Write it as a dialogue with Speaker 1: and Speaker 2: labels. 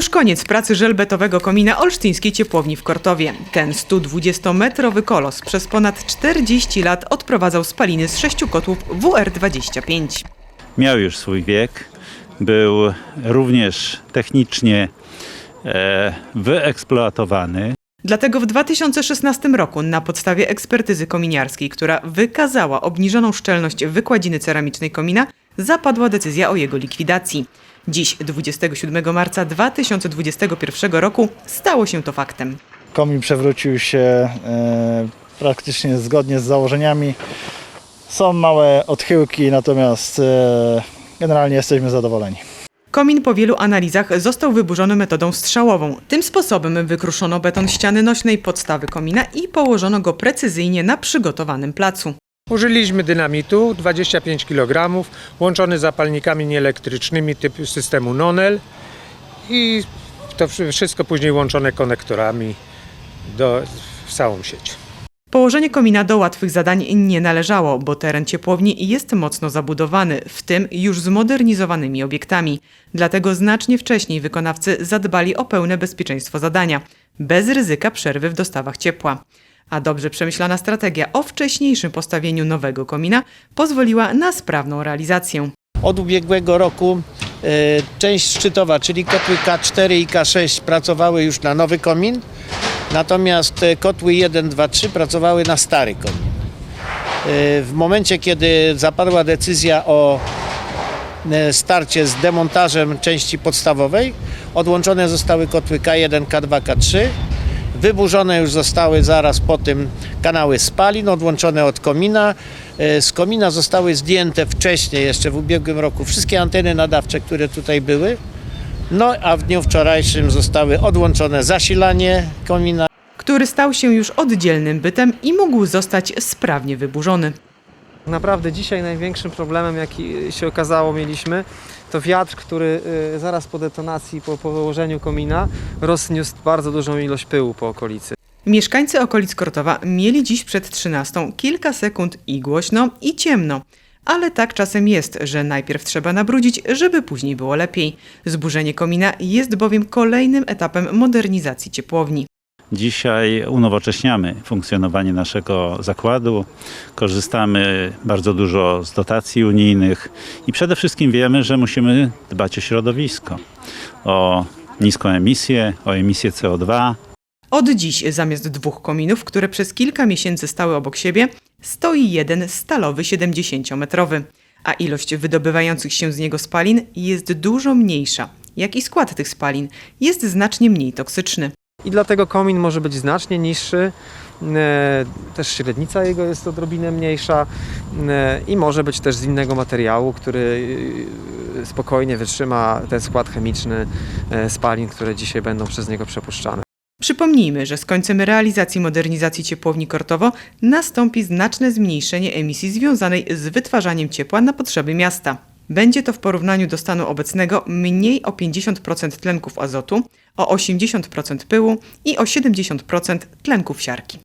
Speaker 1: już koniec pracy żelbetowego komina olsztyńskiej ciepłowni w Kortowie. Ten 120-metrowy kolos przez ponad 40 lat odprowadzał spaliny z sześciu kotłów WR-25.
Speaker 2: miał już swój wiek, był również technicznie e, wyeksploatowany.
Speaker 1: Dlatego w 2016 roku na podstawie ekspertyzy kominiarskiej, która wykazała obniżoną szczelność wykładziny ceramicznej komina, zapadła decyzja o jego likwidacji. Dziś, 27 marca 2021 roku, stało się to faktem.
Speaker 3: Komin przewrócił się e, praktycznie zgodnie z założeniami. Są małe odchyłki, natomiast e, generalnie jesteśmy zadowoleni.
Speaker 1: Komin po wielu analizach został wyburzony metodą strzałową. Tym sposobem wykruszono beton ściany nośnej podstawy komina i położono go precyzyjnie na przygotowanym placu.
Speaker 4: Użyliśmy dynamitu 25 kg, łączony zapalnikami nieelektrycznymi typu systemu Nonel i to wszy- wszystko później łączone konektorami do, w całą sieć.
Speaker 1: Położenie komina do łatwych zadań nie należało, bo teren ciepłowni jest mocno zabudowany, w tym już zmodernizowanymi obiektami. Dlatego znacznie wcześniej wykonawcy zadbali o pełne bezpieczeństwo zadania, bez ryzyka przerwy w dostawach ciepła. A dobrze przemyślana strategia o wcześniejszym postawieniu nowego komina pozwoliła na sprawną realizację.
Speaker 5: Od ubiegłego roku e, część szczytowa, czyli kotły K4 i K6 pracowały już na nowy komin, natomiast e, kotły 1, 2, 3 pracowały na stary komin. E, W momencie, kiedy zapadła decyzja o starcie z demontażem części podstawowej, odłączone zostały kotły K1, K2, K3. Wyburzone już zostały zaraz po tym kanały spalin, odłączone od komina. E, Z komina zostały zdjęte wcześniej, jeszcze w ubiegłym roku, wszystkie anteny nadawcze, które tutaj były. No a w dniu wczorajszym zostały odłączone zasilanie komina
Speaker 1: który stał się już oddzielnym bytem i mógł zostać sprawnie wyburzony.
Speaker 6: Naprawdę dzisiaj największym problemem, jaki się okazało mieliśmy, to wiatr, który y, zaraz po detonacji, po położeniu komina rozniósł bardzo dużą ilość pyłu po okolicy.
Speaker 1: Mieszkańcy okolic Kortowa mieli dziś przed 13 kilka sekund i głośno, i ciemno. Ale tak czasem jest, że najpierw trzeba nabrudzić, żeby później było lepiej. Zburzenie komina jest bowiem kolejnym etapem modernizacji ciepłowni.
Speaker 2: Dzisiaj unowocześniamy funkcjonowanie naszego zakładu, korzystamy bardzo dużo z dotacji unijnych i przede wszystkim wiemy, że musimy dbać o środowisko, o niską emisję, o emisję CO2,
Speaker 1: Od dziś zamiast dwóch kominów, które przez kilka miesięcy stały obok siebie, stoi jeden stalowy 70-metrowy, a ilość wydobywających się z niego spalin jest dużo mniejsza, jak i skład tych spalin jest znacznie mniej toksyczny.
Speaker 6: I dlatego komin może być znacznie niższy, e, też średnica jego jest odrobinę mniejsza e, i może być też z innego materiału, który e, spokojnie wytrzyma ten skład chemiczny spalin, które dzisiaj będą przez niego przepuszczane.
Speaker 1: Przypomnijmy, że z końcem realizacji modernizacji ciepłowni Kortowo nastąpi znaczne zmniejszenie emisji związanej z wytwarzaniem ciepła na potrzeby miasta. Będzie to w porównaniu do stanu obecnego mniej o 50% tlenków azotu, o 80% pyłu i o 70% tlenków siarki.